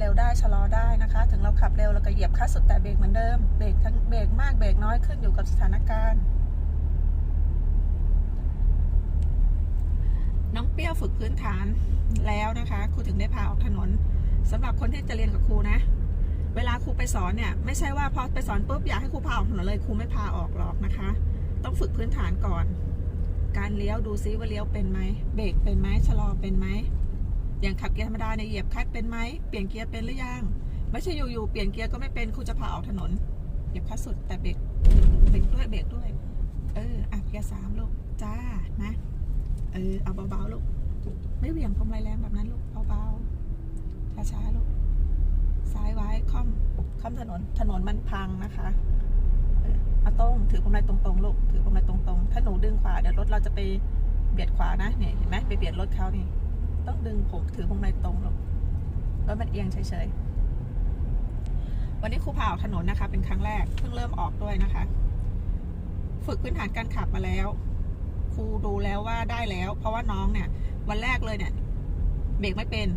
เร็วได้ชะลอได้นะคะ ถึงเราขับเร็วเราก็เหยียบคลัตช์สุดแต่เบรกเหมือนเดิม เบรกทั้งเบรกมากเบรกน้อยขึ้นอยู่กับสถานการณ์ น้องเปรี้ยวฝึกพื้นฐานแล้วนะคะครูถึงได้พาออกถนนสำหรับคนที่จะเรียนกับครูนะ เวลาครูไปสอนเนี่ย ไม่ใช่ว่าพอไปสอนปุ๊บอยากให้ครูพาออกถนนเลยครูไม่พาออกหรอกนะคะ ต้องฝึกพื้นฐานก่อน การเลี้ยวดูซิว่าเลี้ยวเป็นไหมเบรกเป็นไหมชะลอเป็นไหม อย่างขับเกียร์ธรรมดาเนี่ยเหยียบคลัตช์เป็นไหมเปลี่ยนเกียร์เป็นหรือยัง ไม่ใช่อยู่ๆเปลี่ยนเกียร์ก็ไม่เป็นครูจะพาออกถนนเหยียบคลัตช์สุดแต่เบรกเบรกด้วยเบรกด้วย เอออะเกียร์สามลูกจ้านะเออเอาเบาๆลูกไม่เหวี่ยงพวงมาลัยแรงแบบนั้นลูกเบาๆช้าๆลูกซ้ายไว้ค่อมค่อมถนนถนนมันพังนะคะเออเอาตรงถือพวงมาลัยตรงๆลูกถือพวงมาลัยตรงๆ ถ้าหนูดึงขวาเดี๋ยวรถเราจะไปเบียดขวานะเนี่ยเห็นไหมไปเบียดรถเขานี่ ต้องดึงผมถือพวงมาลัยตรงลูกรถมันเอียงเฉยๆ วันนี้ครูพาออกถนนนะคะ เป็นครั้งแรก เพิ่งเริ่มออกด้วยนะคะ ฝึกพื้นฐานการขับมาแล้ว ครูดูแล้วว่าได้แล้ว เพราะว่าน้องเนี่ย วันแรกเลยเนี่ย เบรกไม่เป็น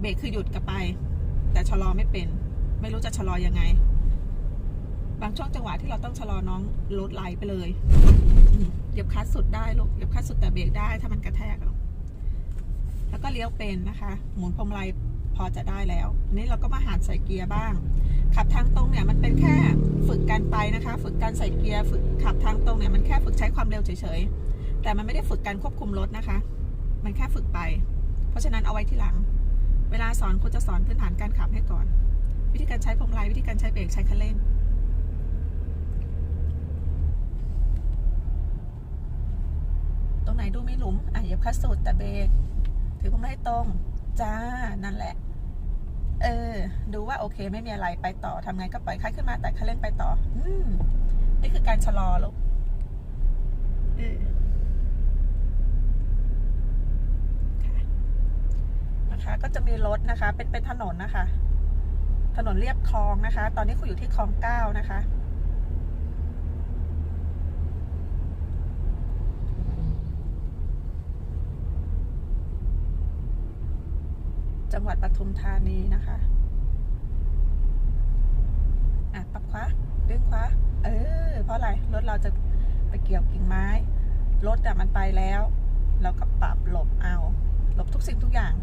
เบรกคือหยุดกับไป แต่ชะลอไม่เป็น ไม่รู้จะชะลอยังไง บางช่วงจังหวะที่เราต้องชะลอน้องรถไหลไปเลยเหยียบคลัตช์สุดได้ลูกเหยียบคลัตช์สุดแต่เบรกได้ถ้ามันกระแทก แล้วก็เลี้ยวเป็นนะคะ หมุนพวงมาลัยพอจะได้แล้วนนี้เราก็มาหัดใส่เกียร์บ้าง ขับทางตรงเนี่ยมันเป็นแค่ฝึกการไปนะคะ ฝึกการใส่เกียร์ ฝึกขับทางตรงเนี่ยมันแค่ฝึกใช้ความเร็วเฉยๆ แต่มันไม่ได้ฝึกการควบคุมรถนะคะ มันแค่ฝึกไป เพราะฉะนั้นเอาไว้ที่หลัง เวลาสอนคุณจะสอนพื้นฐานการขับให้ก่อน วิธีการใช้พวงมาลัยวิธีการใช้เบรกใช้คันเร่งตรงไหนดูไม่หลุมอะเหยียบคลัตช์สุดแต่เบรก ถือพวงมาลัยตรง จ้า นั่นแหละ เออ ดูว่าโอเคไม่มีอะไรไปต่อทำไงก็ปล่อยคันขึ้นมาแต่คันเร่งไปต่อ อืมนี่คือการชะลอลูกเออค่ะนะคะก็จะมีรถนะคะ เป็นเป็นถนนนะคะ ถนนเรียบคลองนะคะ ตอนนี้คุณอยู่ที่คลองเก้านะคะ จังหวัดปทุมธานีนะคะอะปรับขวาดึงขวาเออ เพราะอะไร รถเราจะไปเกี่ยวกิ่งไม้ รถอะมันไปแล้ว เราก็ปรับหลบเอา หลบทุกสิ่งทุกอย่าง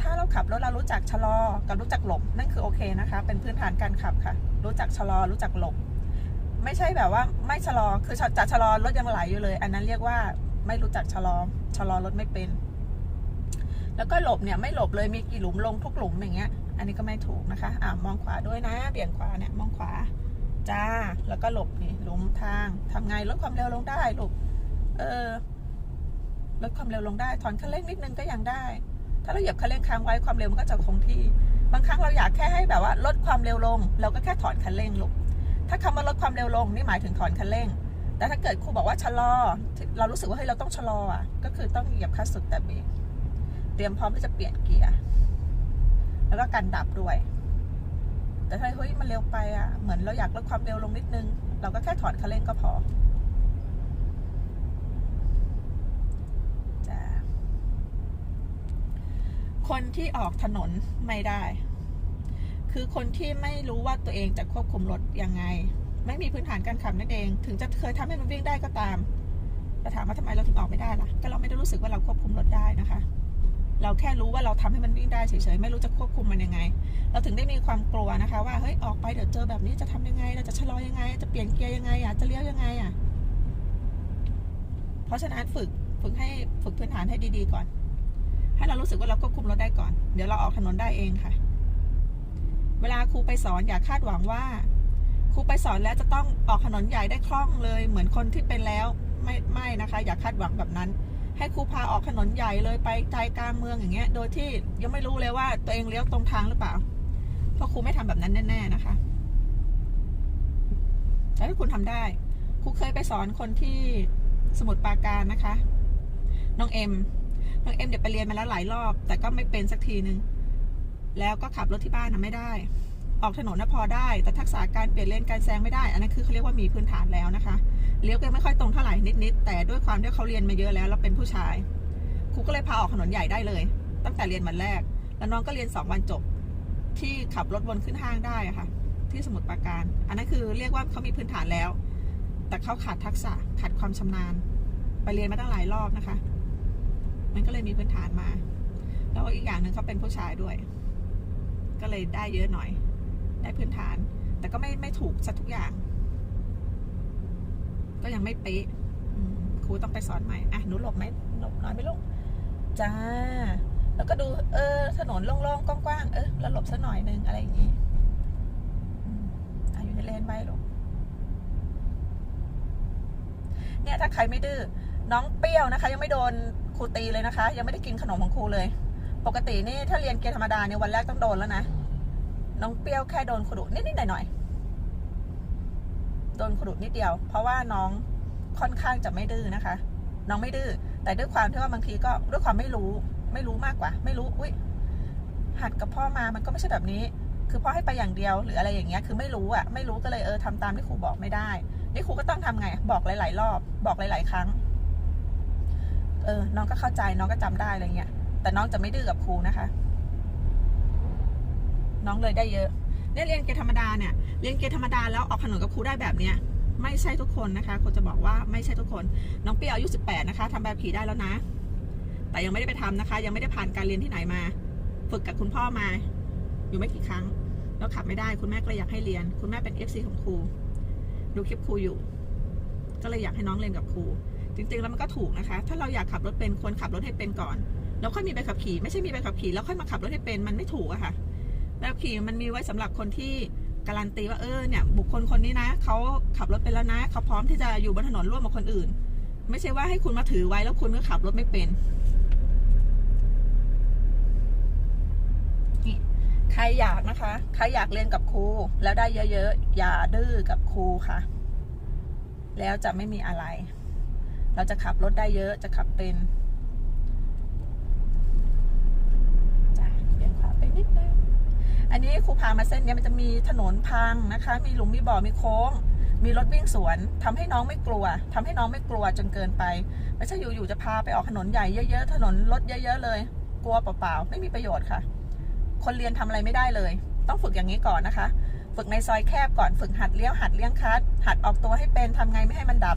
ถ้าเราขับรถเรารู้จักชะลอ กับรู้จักหลบ นั่นคือโอเคนะคะ เป็นพื้นฐานการขับค่ะ รู้จักชะลอ รู้จักหลบ ไม่ใช่แบบว่าไม่ชะลอ คือจะชะลอรถยังไหลอยู่เลย อันนั้นเรียกว่าไม่รู้จักชะลอ ชะลอรถไม่เป็น แล้วก็หลบเนี่ยไม่หลบเลยมีกี่หลุมลงทุกหลุมอย่างเงี้ย อันนี้ก็ไม่ถูกนะคะอ่ามองขวาด้วยนะเปลี่ยนขวาเนี่ยมองขวาจ้าแล้วก็หลบนี่หลุมทางทำไงลดความเร็วลงได้ลูกเออลดความเร็วลงได้ถอนคันเร่งนิดนึงก็ยังได้ ถ้าเราเหยียบคันเร่งค้างไว้ความเร็วมันก็จะคงที่ บางครั้งเราอยากแค่ให้แบบว่า ลดความเร็วลง เราก็แค่ถอนคันเร่งลูกถ้าคำว่าลดความเร็วลงนี่หมายถึงถอนคันเร่ง แต่ถ้าเกิดครูบอกว่าชะลอ เรารู้สึกว่าเฮ้ยเราต้องชะลออะก็คือต้องเหยียบคลัตช์สุดแต่เบรก เตรียมพร้อมที่จะเปลี่ยนเกียร์ แล้วก็กันดับด้วย แต่ถ้าเฮ้ยมันเร็วไปอะเหมือนเราอยากลดความเร็วลงนิดนึง เราก็แค่ถอนคันเร่งก็พอจ้าคนที่ออกถนนไม่ได้ คือคนที่ไม่รู้ว่าตัวเองจะควบคุมรถยังไง ไม่มีพื้นฐานการขับนั่นเอง ถึงจะเคยทำให้มันวิ่งได้ก็ตามแต่ถามว่าทำไมเราถึงออกไม่ได้ล่ะ ก็เราไม่ได้รู้สึกว่าเราควบคุมรถได้นะคะ เราแค่รู้ว่าเราทำให้มันวิ่งได้เฉยๆ ไม่รู้จะควบคุมมันยังไง เราถึงได้มีความกลัวนะคะ ว่าเฮ้ยออกไปเดี๋ยวเจอแบบนี้จะทำยังไง เราจะชะลอยังไง จะเปลี่ยนเกียร์ยังไงอะจะเลี้ยวยังไงอะ เพราะฉะนั้นฝึกฝึกให้ฝึกพื้นฐานให้ดีๆก่อน ให้เรารู้สึกว่าเราควบคุมรถได้ก่อน เดี๋ยวเราออกถนนได้เองค่ะ เวลาครูไปสอนอย่าคาดหวังว่าครูไปสอนแล้วจะต้องออกถนนใหญ่ได้คล่องเลย เหมือนคนที่เป็นแล้วไม่ไม่นะคะ อย่าคาดหวังแบบนั้น ให้ครูพาออกถนนใหญ่เลยไปใจกลางเมืองอย่างเงี้ย โดยที่ยังไม่รู้เลยว่าตัวเองเลี้ยวตรงทางหรือเปล่า เพราะครูไม่ทำแบบนั้นแน่ ๆนะคะ แต่ถ้าคุณทำได้ ครูเคยไปสอนคนที่สมุทรปราการนะคะ น้องเอ็ม น้องเอ็มเดี๋ยวไปเรียนมาแล้วหลายรอบ แต่ก็ไม่เป็นสักทีนึง แล้วก็ขับรถที่บ้านนะไม่ได้ ออกถนนนะพอได้ แต่ทักษะการเปลี่ยนเลนการแซงไม่ได้ อันนั้นคือเขาเรียกว่ามีพื้นฐานแล้วนะคะเลี้ยวก็ไม่ค่อยตรงเท่าไหร่นิดๆแต่ด้วยความที่เขาเรียนมาเยอะแล้วแล้วเป็นผู้ชายครูก็เลยพาออกถนนใหญ่ได้เลย ตั้งแต่เรียนวันแรก แล้วน้องก็เรียนสองวันจบ ที่ขับรถวนขึ้นห้างได้ค่ะ ที่สมุทรปราการ อันนั้นคือเรียกว่าเขามีพื้นฐานแล้ว แต่เขาขาดทักษะขาดความชำนาญ ไปเรียนมาตั้งหลายรอบนะคะ มันก็เลยมีพื้นฐานมา แล้วอีกอย่างหนึ่งเขาเป็นผู้ชายด้วย ก็เลยได้เยอะหน่อย ได้พื้นฐาน แต่ก็ไม่ไม่ถูกสักทุกอย่าง ก็ยังไม่เป๊ะครูต้องไปสอนใหม่อะหนูหลบไหมหลบน้อยไหมลูกจ้า แล้วก็ดู เออ ถนนโล่งๆ กว้างๆ เออแล้วหลบสักหน่อยหนึงอะไรอย่างงี้ออยู่ในเลนไว้ลูกเนี่ยถ้าใครไม่ดื้อน้องเปรี้ยวนะคะ ยังไม่โดนครูตีเลยนะคะ ยังไม่ได้กินขนมของครูเลย ปกตินี่ถ้าเรียนเกียร์ธรรมดาเนี่ยวันแรกต้องโดนแล้วนะ น้องเปรี้ยวแค่โดนครูดุนิดๆหน่อยๆโดนครูดุนิดเดียว เพราะว่าน้องค่อนข้างจะไม่ดื้อนะคะ น้องไม่ดื้อแต่ด้วยความที่ว่าบางทีก็ด้วยความไม่รู้ ไม่รู้มากกว่า ไม่รู้อุ้ยหัดกับพ่อมามันก็ไม่ใช่แบบนี้ คือพ่อให้ไปอย่างเดียวหรืออะไรอย่างเงี้ยคือไม่รู้อะไม่รู้ก็เลยเออทำตามที่ครูบอกไม่ได้นี่ครูก็ต้องทำไง บอกหลาย ๆ รอบ บอกหลาย ๆ ครั้ง เออ น้องก็เข้าใจน้องก็จำได้อะไรเงี้ยแต่น้องจะไม่ดื้อกับครูนะคะ น้องเลยได้เยอะเนี่ยเรียนเกรดธรรมดาเนี่ยเรียนเกรดธรรมดาแล้วออกขนนกับครูได้แบบเนี้ยไม่ใช่ทุกคนนะคะครูจะบอกว่าไม่ใช่ทุกคน น้องเปียอายุ 18 นะคะทำแบบผีได้แล้วนะ แต่ยังไม่ได้ไปทำนะคะ ยังไม่ได้ผ่านการเรียนที่ไหนมา ฝึกกับคุณพ่อมา อยู่ไม่กี่ครั้ง แล้วขับไม่ได้คุณแม่ก็เลยอยากให้เรียน คุณแม่เป็น FC ของครูดูคลิปครูอยู่ ก็เลยอยากให้น้องเรียนกับครู จริงๆแล้วมันก็ถูกนะคะ ถ้าเราอยากขับรถเป็นควรขับรถให้เป็นก่อน แล้วค่อยมีใบขับขี่ ไม่ใช่มีใบขับขี่แล้วค่อยมาขับรถให้เป็นมันไม่ถูกอะค่ะ ใบขับขี่มันมีไว้สำหรับคนที่การันตีว่าเออเนี่ยบุคคลคนนี้นะเขาขับรถเป็นแล้วนะเขาพร้อมที่จะอยู่บนถนนร่วมกับคนอื่น ไม่ใช่ว่าให้คุณมาถือไว้แล้วคุณก็ขับรถไม่เป็นนี่ใครอยากนะคะ ใครอยากเรียนกับครูแล้วได้เยอะๆ อย่าดื้อกับครูค่ะ แล้วจะไม่มีอะไร เราจะขับรถได้เยอะ จะขับเป็นจ้ะเบี่ยงขวาไปนิดนึง อันนี้ครูพามาเส้นเนี้ยมันจะมีถนนพังนะคะ มีหลุมมีบ่อมีโค้ง มีรถวิ่งสวนทำให้น้องไม่กลัวทำให้น้องไม่กลัวจนเกินไปไม่ใช่อยู่ๆจะพาไปออกถนนใหญ่เยอะๆถนนรถเยอะ ๆ เลย กลัวเปล่าๆไม่มีประโยชน์ค่ะ คนเรียนทำอะไรไม่ได้เลย ต้องฝึกอย่างนี้ก่อนนะคะ ฝึกในซอยแคบก่อนฝึกหัดเลี้ยวหัดเลี้ยงคัดหัดออกตัวให้เป็นทำไงไม่ให้มันดับ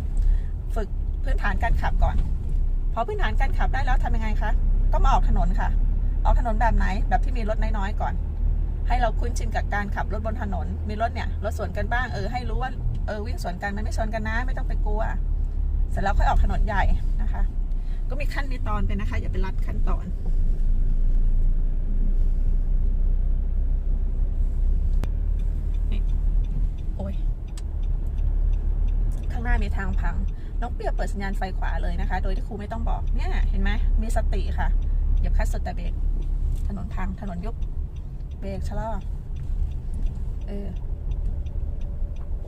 ฝึกพื้นฐานการขับก่อนพอพื้นฐานการขับได้แล้วทำยังไงคะก็มาออกถนนค่ะ ออกถนนแบบไหนแบบที่มีรถน้อยๆก่อน ให้เราคุ้นชินกับการขับรถบนถนน มีรถเนี่ยรถสวนกันบ้างเออให้รู้ว่าเออวิ่งสวนกันมันไม่ชนกันนะ ไม่ต้องไปกลัว เสร็จแล้วค่อยออกถนนใหญ่นะคะ ก็มีขั้นมีตอนไปนะคะ อย่าไปรัดขั้นตอนนี่โอ้ย ข้างหน้ามีทางพัง น้องเปียเปิดสัญญาณไฟขวาเลยนะคะ โดยที่ครูไม่ต้องบอกเนี่ย เห็นไหมมีสติค่ะ เหยียบคลัดสุดแต่เบรกถนนพังถนนยุบ บรกชะลอเออ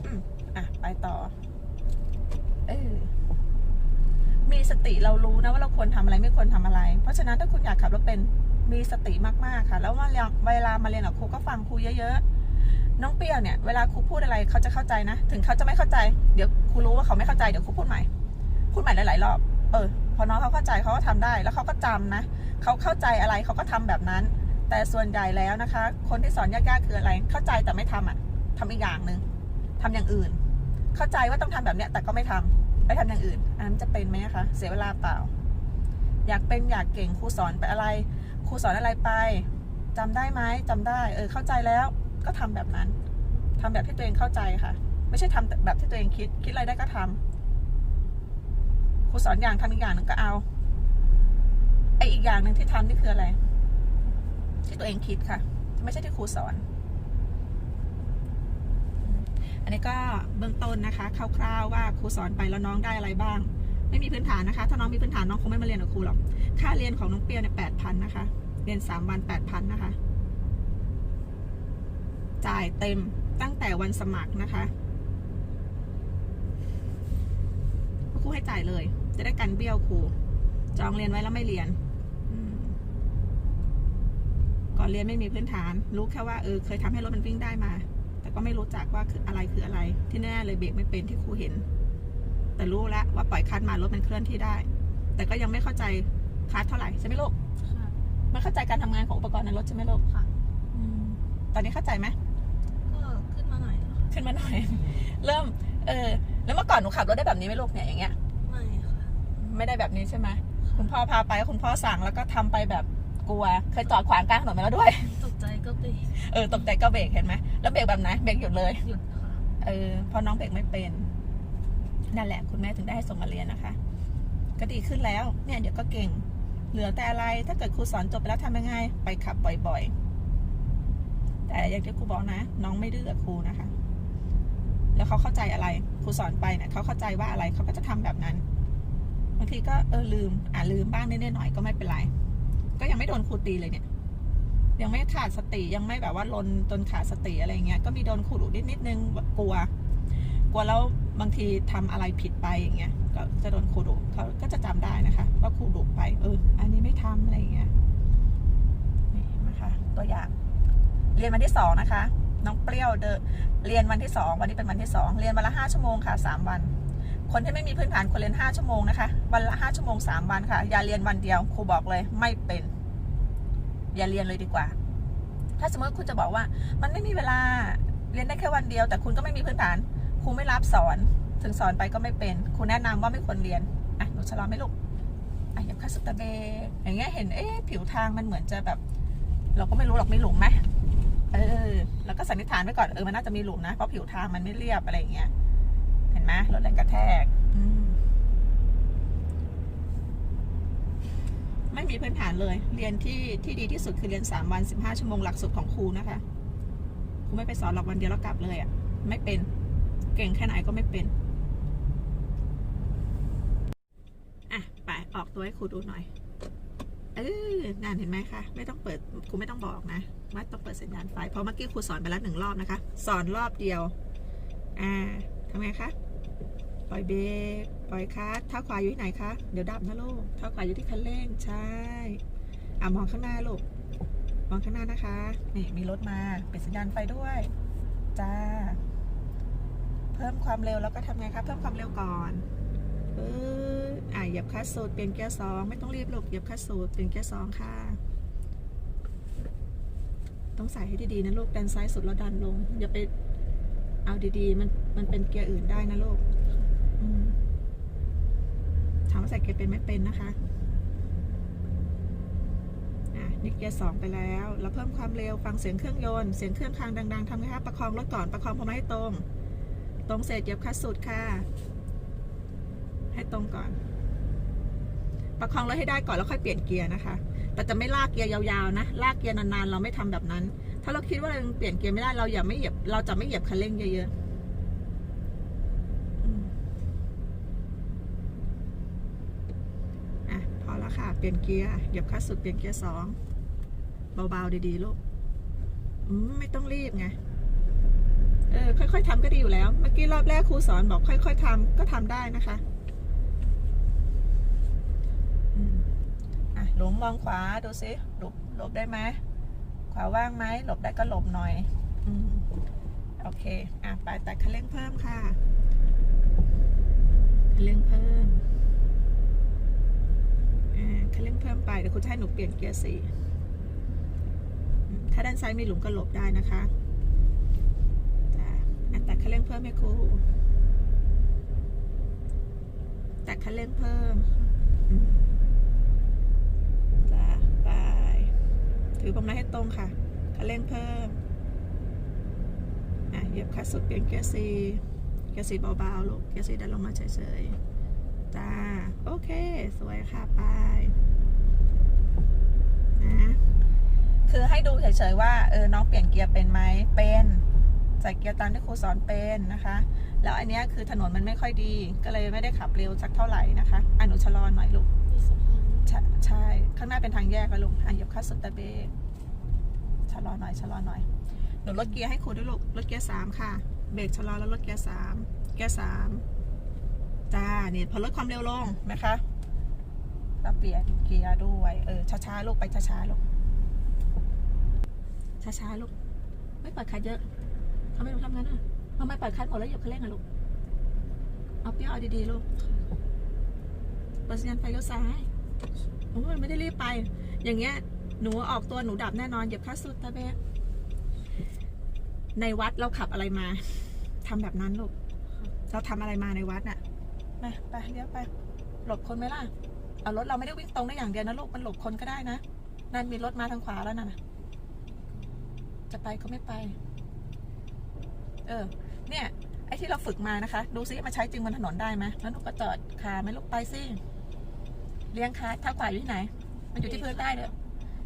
อืมอะ ไปต่อ เออ มีสติเรารู้นะว่าเราควรทำอะไรไม่ควรทำอะไร เพราะฉะนั้นถ้าคุณอยากขับรถเป็นมีสติมากๆค่ะ แล้วว่าเวลามาเรียนกับครูก็ฟังครูเยอะๆ น้องเปียวเนี่ยเวลาครูพูดอะไรเขาจะเข้าใจนะ ถึงเขาจะไม่เข้าใจ เดี๋ยวครูรู้ว่าเขาไม่เข้าใจเดี๋ยวครูพูดใหม่ พูดใหม่หลายๆรอบ เออ พอน้องเขาเข้าใจเขาก็ทำได้ แล้วเขาก็จำนะ เขาเข้าใจอะไรเขาก็ทำแบบนั้น แต่ส่วนใหญ่แล้วนะคะ คนที่สอนยากๆคืออะไร เข้าใจแต่ไม่ทำอะทำอีกอย่างหนึ่งทำอย่างอื่น เข้าใจว่าต้องทำแบบเนี้ยแต่ก็ไม่ทำไปทำอย่างอื่น อันนั้นจะเป็นไหมคะเสียเวลาเปล่า อยากเป็นอยากเก่งครูสอนไปอะไรครูสอนอะไรไปจำได้ไหมจำได้ เออ เข้าใจแล้วก็ทำแบบนั้นทำแบบที่ตัวเองเข้าใจค่ะ ไม่ใช่ทำแบบที่ตัวเองคิด คิดอะไรได้ก็ทำครูสอนอย่างทำอีกอย่างหนึ่งก็เอาไออีกอย่างหนึ่งที่ทำนี่คืออะไร ที่ตัวเองคิดค่ะ ไม่ใช่ที่ครูสอน อันนี้ก็เบื้องต้นนะคะคร่าวๆว่าครูสอนไปแล้วน้องได้อะไรบ้าง ไม่มีพื้นฐานนะคะ ถ้าน้องมีพื้นฐานน้องคงไม่มาเรียนกับครูหรอกค่าเรียนของน้องเปียวเนี่ยแปดพันนะคะ เรียนสามวันแปดพันนะคะ จ่ายเต็มตั้งแต่วันสมัครนะคะครูให้จ่ายเลย จะได้กันเบี้ยวครูจองเรียนไว้แล้วไม่เรียน อืมก่ อนเรียนไม่มีพื้นฐาน รู้แค่ว่าเออเคยทำให้รถมันวิ่งได้มา แต่ก็ไม่รู้จักว่าคืออะไรคืออะไร ที่แน่เลยเบรกไม่เป็นที่ครูเห็น แต่รู้แล้วว่าปล่อยคลัดมารถมันเคลื่อนที่ได้ แต่ก็ยังไม่เข้าใจคลัดเท่าไหร่ใช่ไหมลูกค่ะอมันเข้าใจการทำงานของอุปกรณ์ในรถใช่ไหมลูกค่ะอืมตอนนี้เข้าใจไหมก็ขึ้นมาหน่อยแล้วค่ะขึ้นมาหน่อย เริ่ม เออ แล้วเมื่อก่อนหนูขับรถได้แบบนี้ไหมลูกเนี่ยอย่างเงี้ย ไม่ค่ะ ไม่ได้แบบนี้ใช่ไหมคุณพ่อพาไปคุณพ่อสั่งแล้วก็ทำไปแบบ กลัว เคยจอดขวางกลางถนนมาแล้วด้วย ตกใจก็เบรกเออตกใจก็เบรกเห็นไหมแล้วเบรกแบบไหนเบรกหยุดเลย หยุดค่ะเออเพราะน้องเบรกไม่เป็น นั่นแหละ คุณแม่ถึงได้ให้ส่งมาเรียนนะคะ ก็ดีขึ้นแล้ว เนี่ยเดี๋ยวก็เก่ง เหลือแต่อะไร ถ้าเกิดครูสอนจบไปแล้วทำยังไง ไปขับบ่อยๆ แต่อย่างที่ครูบอกนะ น้องไม่ดื้อกับครูนะคะ แล้วเขาเข้าใจอะไร ครูสอนไปเนี่ยเขาเข้าใจว่าอะไรเขาก็จะทำแบบนั้น บางทีก็เออลืม อ่าลืมบ้างนิดๆหน่อยๆก็ไม่เป็นไร ก็ยังไม่โดนครูตีเลยเนี่ย ยังไม่ขาดสติยังไม่แบบว่าลนจนขาดสติอะไรเงี้ยก็มีโดนครูดุนิดนิดนึงกลัว กลัวแล้วบางทีทำอะไรผิดไปอย่างเงี้ย ก็จะโดนครูดุเขาก็จะจำได้นะคะ ว่าครูดุไป เออ อันนี้ไม่ทำอะไรเงี้ยนี่นะคะตัวอย่างเรียนวันที่สองนะคะ น้องเปรี้ยวเดเรียนวันที่สองวันนี้เป็นวันที่สองเรียนวันละห้าชั่วโมงค่ะสามวัน คนที่ไม่มีพื้นฐานควรเรียนห้าชั่วโมงนะคะ วันละห้าชั่วโมงสามวันค่ะ อย่าเรียนวันเดียวครูบอกเลยไม่เป็น อย่าเรียนเลยดีกว่า ถ้าสมมติคุณจะบอกว่า มันไม่มีเวลาเรียนได้แค่วันเดียว แต่คุณก็ไม่มีพื้นฐานครูไม่รับสอนถึงสอนไปก็ไม่เป็นครูแนะนำว่าไม่ควรเรียนอะหนูชะลอไหม่ลูกอะอย่าคาสตาเบอย่างเงี้ยเห็นเอ๊ะผิวทางมันเหมือนจะแบบ เราก็ไม่รู้หรอกมีหลุมไหมเออ แล้วก็สันนิษฐานไว้ก่อนเออมันน่าจะมีหลุมนะเพราะผิวทางมันไม่เรียบอะไรอย่างเงี้ย ไหมลดแรงกระแทกอืมไม่มีพื้นฐานเลย เรียนที่ที่ดีที่สุดคือเรียน3วัน15ชั่วโมงหลักสูตรของครูนะคะครูไม่ไปสอนหรอกวันเดียวแล้วกลับเลยอะ่ะ ไม่เป็น เก่งแค่ไหนก็ไม่เป็นอะไปออกตัวให้ครูดูหน่อยเออนั่นเห็นไหมคะไม่ต้องเปิดครูไม่ต้องบอกนะว่าต้องเปิดสัญญาณไฟเพราะเมื่อกี้ครูสอนไปแล้วหนึ่งรอบนะคะ สอนรอบเดียว อ่าทำไงคะ ปล่อยเบรกปล่อยคลัตช์เท้าขวาอยู่ที่ไหนคะ เดี๋ยวดับนะลูกเท้าขวาอยู่ที่คันเร่ง ใช่อะมองข้างหน้าลูก มองข้างหน้านะคะ นี่มีรถมา ปิดสัญญาณไฟด้วย จ้า เพิ่มความเร็วแล้วก็ทำไงคะ เพิ่มความเร็วก่อนปึ๊บอะเหยียบคลัตช์สูตรเปลี่ยนเกียร์สองไม่ต้องรีบลูก เหยียบคลัตช์สูตรเปลี่ยนเกียร์สองค่ะ ต้องใส่ให้ดีๆนะลูก ดันซ้ายสุดแล้วดันลง อย่าไป เอาดีๆ มัน มันเป็นเกียร์อื่นได้นะลูก ถามว่าใส่เกียร์เป็นไม่เป็นนะคะอะนี่เกียร์สองไปแล้ว เราเพิ่มความเร็วฟังเสียงเครื่องยนต์ เสียงเครื่องคางดังๆทำไงคะ ประคองรถก่อน ประคองพอมาให้ตรง ตรงเสร็จเหยียบคลัตช์สุดค่ะ ให้ตรงก่อน ประคองรถให้ได้ก่อนแล้วค่อยเปลี่ยนเกียร์นะคะ แต่จะไม่ลากเกียร์ยาวๆนะ ลากเกียร์นานๆ เราไม่ทำแบบนั้น ถ้าเราคิดว่าเราเปลี่ยนเกียร์ไม่ได้ เราอย่าไม่เหยียบ เราจะไม่เหยียบคันเร่งเยอะๆอืม อะพอ แล้วค่ะ เปลี่ยนเกียร์ เหยียบคลัตช์สุดเปลี่ยนเกียร์สองเบาๆดีๆลูกไม่ต้องรีบไง เออ ค่อยๆทำก็ดีอยู่แล้ว เมื่อกี้รอบแรกครูสอนบอกค่อยๆทำก็ทำได้นะคะอะหลงมองขวาดูสิหลบหลบได้ไหมขวาว่างไหมหลบได้ก็หลบหน่อยอโอเค อะไปแต่คันเร่งเพิ่มค่ะคันเร่งเพิ่ม คันเร่งเพิ่มไปเดี๋ยวคุณจะให้หนูเปลี่ยนเกียร์สี่ถ้าด้านซ้ายมีหลุมก็หลบได้นะคะจ้าอะแต่คันเร่งเพิ่มให้ครูแต่คันเร่งเพิ่มจ้าไปถือพวงมาลัยให้ตรงค่ะ คันเร่งเพิ่ม อะเหยียบคลัตช์สุดเปลี่ยนเกียร์สี่เกียร์สี่เบาๆลูกเกียร์สี่ดันลงมาเฉยๆ จ้า โอเค สวยค่ะไปนะคือให้ดูเฉยๆว่าเออน้องเปลี่ยนเกียร์เป็นไหมเป็นใส่เกียร์ตามที่ครูสอนเป็นนะคะ แล้วอันเนี้ยคือถนนมันไม่ค่อยดี ก็เลยไม่ได้ขับเร็วสักเท่าไหร่นะคะอะหนูชะลอหน่อยลูกมีสะพานใช่ใช่ ข้างหน้าเป็นทางแยกแล้วลูกอะเหยียบคัสสุดตะเบรกชะลอหน่อยชะลอหน่อยหนูลดเกียร์ให้ครูด้วยลูกลดเกียร์สามค่ะ เบรกชะลอแล้วลดเกียร์สามเกียร์สาม จ้าเนี่ยพอลดความเร็วลงนะคะแล้วเปลี่ยนเกียร์ด้วย เออช้าๆลูกไปช้าๆลูกช้าๆลูกไม่เปิดคันเยอะทำไมลูกทำงั้นอะทำไมเปิดคันหมดแล้วเหยียบคันเร่งอะลูกเอาเปรี้ยวเอาดีๆลูกเปิดสัญญาณไฟเลี้ยวซ้ายโอ้ยไม่ได้รีบไป อย่างเงี้ยหนูออกตัวหนูดับแน่นอนเหยียบคัสุดตาเบะในวัดเราขับอะไรมาทำแบบนั้นลูกเราทำอะไรมาในวัดน่ะ มาไปเลี้ยวไป หลบคนไหมล่ะเอารถเราไม่ได้วิ่งตรงได้อย่างเดียวนะลูกมันหลบคนก็ได้นะนั่นมีรถมาทางขวาแล้วนั่นนะจะไปก็ไม่ไป เออ เนี่ย ไอ้ที่เราฝึกมานะคะ ดูซิมาใช้จริงบนถนนได้ไหมแล้วหนูก็จอดคาไหม่ลูกไปสิเลี้ยงคาเท้าขวาอยู่ที่ไหน มันอยู่ที่พื้นได้เลย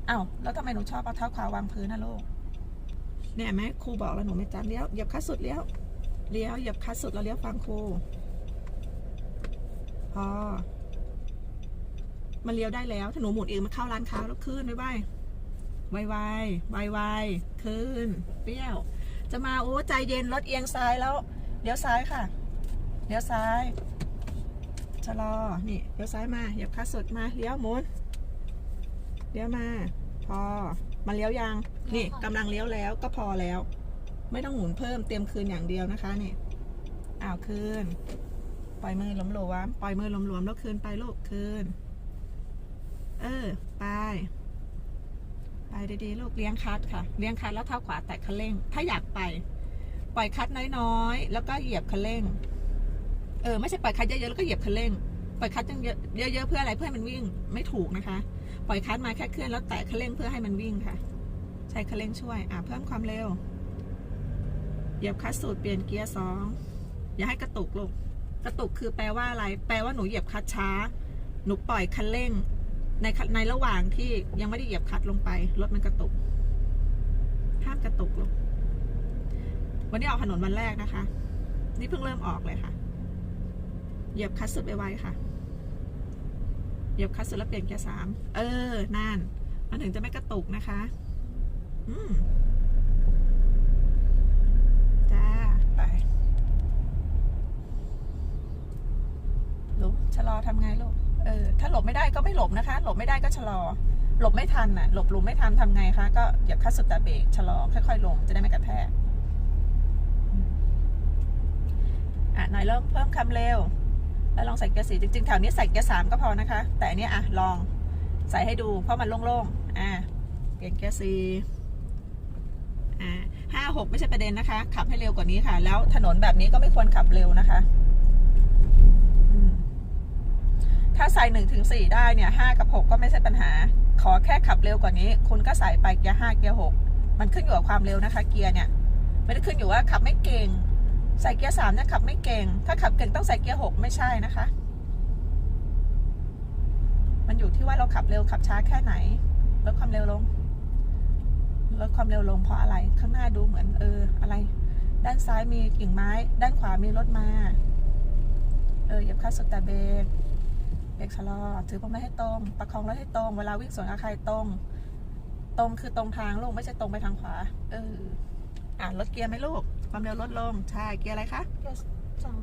อ้าวแล้วทำไมหนูชอบเอาเท้าขวาวางพื้นนะลูกเนี่ยแม่ครูบอกแล้วหนูไม่จำเลี้ยวเหยียบคัดสุดเลี้ยวเลี้ยวเหยียบคัดสุดแล้วเลี้ยวฟังครู พอมันเลี้ยวได้แล้วถ้าหนูหมุนเองมันเข้าร้านค้าแล้วขึ้นไว้ไว้ไวไวไวไวขึ้น เปรี้ยว จะมาโอ้ใจเย็นรถเอียงซ้ายแล้วเลี้ยวซ้ายค่ะเลี้ยวซ้ายชะลอ นี่เลี้ยวซ้ายมาเหยียบคลัดสุดมาเลี้ยวหมุนเลี้ยวมา พอมาเลี้ยวยัง นี่กำลังเลี้ยวแล้วก็พอแล้ว ไม่ต้องหมุนเพิ่มเตรียมคืนอย่างเดียวนะคะนี่อ้าวคืน ปล่อยมือหลวม ปล่อยมือหลวมแล้วคืนไปลูกคืน เออ ไป ไปดีๆลูกเลี้ยงคัดค่ะ เลี้ยงคัดแล้วเท้าขวาแตะคันเร่ง ถ้าอยากไป ปล่อยคัดน้อยๆ แล้วก็เหยียบคันเร่ง เออ ไม่ใช่ปล่อยคัดเยอะๆ แล้วก็เหยียบคันเร่ง ปล่อยคัดเยอะๆ เพื่ออะไร เพื่อให้มันวิ่ง ไม่ถูกนะคะ ปล่อยคัดมาแค่เคลื่อนแล้วแตะคันเร่งเพื่อให้มันวิ่งค่ะ ใช้คันเร่งช่วย อ่าเพิ่มความเร็ว เหยียบคลัตช์สูตรเปลี่ยนเกียร์สองอย่าให้กระตุกลูก กระตุกคือแปลว่าอะไร แปลว่าหนูเหยียบคลัตช์ช้า หนูปล่อยคันเร่ง ในในระหว่างที่ยังไม่ได้เหยียบคลัตช์ลงไป รถมันกระตุก ห้ามกระตุกลูกวันนี้ออกถนนวันแรกนะคะ นี่เพิ่งเริ่มออกเลยค่ะ เหยียบคลัตช์สุดไปไวๆค่ะ เหยียบคลัตช์สุดแล้วเปลี่ยนเกียร์สาม เออ นั่น มันถึงจะไม่กระตุกนะคะ อืม จ้า ไปหลบชะลอทำไงลูก เออ ถ้าหลบไม่ได้ก็ไม่หลบนะคะ หลบไม่ได้ก็ชะลอ หลบไม่ทันน่ะ หลบหลุมไม่ทันทำไงคะ ก็เหยียบคลัตช์สุดแต่เบรกชะลอ ค่อยๆลงจะได้ไม่กระแทก อะหน่อยเริ่มเพิ่มควาเร็ว แล้วลองใส่เกียร์สี่จริงๆแถวนี้ใส่เกียร์สามก็พอนะคะ แต่อันนี้อะลองใส่ให้ดู เพราะมันโล่งๆ อะเปลี่ยนเกียร์สี่อ่าห้าหกไม่ใช่ประเด็นนะคะ ขับให้เร็วกว่านี้ค่ะ แล้วถนนแบบนี้ก็ไม่ควรขับเร็วนะคะอืม ถ้าใส่หนึ่งถึงสี่ได้เนี่ยห้ากับหกก็ไม่ใช่ปัญหา ขอแค่ขับเร็วกว่านี้ คุณก็ใส่ไปเกียร์ห้าเกียร์หกมันขึ้นอยู่กับความเร็วนะคะ เกียร์เนี่ยไม่ได้ขึ้นอยู่ว่าขับไม่เก่ง ใส่เกียร์สามเนี่ยขับไม่เก่ง ถ้าขับเก่งต้องใส่เกียร์หกไม่ใช่นะคะ มันอยู่ที่ว่าเราขับเร็วขับช้าแค่ไหนลดความเร็วลงลดความเร็วลงเพราะอะไรข้างหน้าดูเหมือนเอออะไร ด้านซ้ายมีกิ่งไม้ ด้านขวามีรถมา เออเหยียบคลัตช์สุดแต่เบรก เบรกชะลอถือพวงมาลัยให้ตรง ประคองรถให้ตรง เวลาวิ่งสวนกับใครตรง ตรงคือตรงทางลูกไม่ใช่ตรงไปทางขวา เออ อะลดเกียร์ไหมลูก ความเร็วลดลง ใช่ เกียร์อะไรคะ เกียร์สอง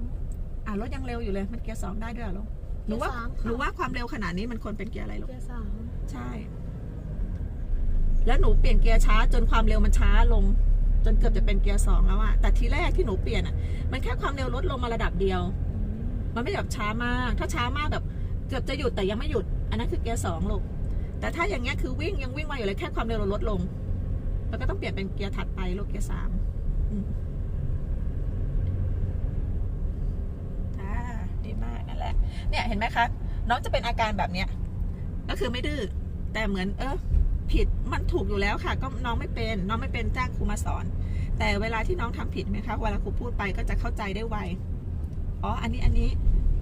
อะรถยังเร็วอยู่เลย มันเกียร์สองได้ด้วยเหรอลูกหนูว่าเกียร์สามค่ะหนูว่าความเร็วขนาดนี้มันควรเป็นเกียร์อะไรลูก เกียร์สามใช่ แล้วหนูเปลี่ยนเกียร์ช้าจนความเร็วมันช้าลง จนเกือบจะเป็นเกียร์สองแล้วอะแต่ทีแรกที่หนูเปลี่ยนอะมันแค่ความเร็วลดลงมาระดับเดียว มันไม่แบบช้ามาก ถ้าช้ามากแบบ เกือบจะหยุดแต่ยังไม่หยุด อันนั้นคือเกียร์สองลูกแต่ถ้าอย่างเงี้ยคือวิ่งยังวิ่งมาอยู่เลยแค่ความเร็วเราลดลง แล้วก็ต้องเปลี่ยนเป็นเกียร์ถัดไปลูกเกียร์สามอืมจ้าดีมากนั่นแหละ เนี่ยเห็นไหมคะ น้องจะเป็นอาการแบบเนี้ย ก็คือไม่ดื้อ แต่เหมือนเออผิดมันถูกอยู่แล้วค่ะ ก็น้องไม่เป็น น้องไม่เป็นจ้างครูมาสอน แต่เวลาที่น้องทำผิดไหมคะ เวลาครูพูดไปก็จะเข้าใจได้ไว อ๋อ อันนี้ อันนี้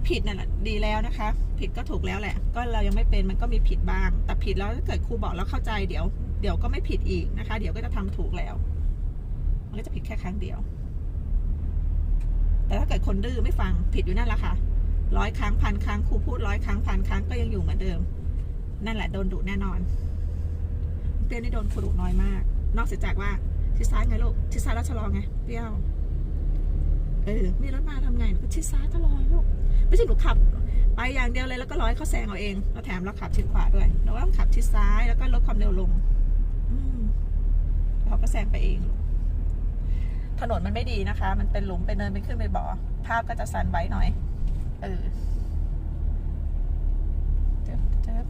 ผิดน่ะแหละดีแล้วนะคะ ผิดก็ถูกแล้วแหละ ก็เรายังไม่เป็นมันก็มีผิดบ้าง แต่ผิดแล้วถ้าเกิดครูบอกแล้วเข้าใจเดี๋ยวเดี๋ยวก็ไม่ผิดอีกนะคะ เดี๋ยวก็จะทำถูกแล้ว มันก็จะผิดแค่ครั้งเดียว แต่ถ้าเกิดคนดื้อไม่ฟังผิดอยู่นั่นแหละค่ะร้อยครั้งพันครั้งครูพูดร้อยครั้งพันครั้งก็ยังอยู่เหมือนเดิม นั่นแหละโดนดุแน่นอนเปรี้ยวนี่โดนครูดุน้อยมาก นอกเสียจากว่าชิดซ้ายไงลูกชิดซ้ายแล้วชะลอไงเปรี้ยวเออมีรถมาทำไงก็ชิดซ้ายตลอดลูก ไม่ใช่หนูขับไปอย่างเดียวเลยแล้วก็ร้อยเขาแซงเอาเองแล้วแถมเราขับชิดขวาด้วยเราก็ต้องขับชิดซ้ายแล้วก็ลดความเร็วลงเขาก็แซงไปเอง ถนนมันไม่ดีนะคะ มันเป็นหลุมเป็นเนินเป็นขึ้นเป็นบ่อ ภาพก็จะสั่นไว้หน่อย เออเจ็บเจ็บ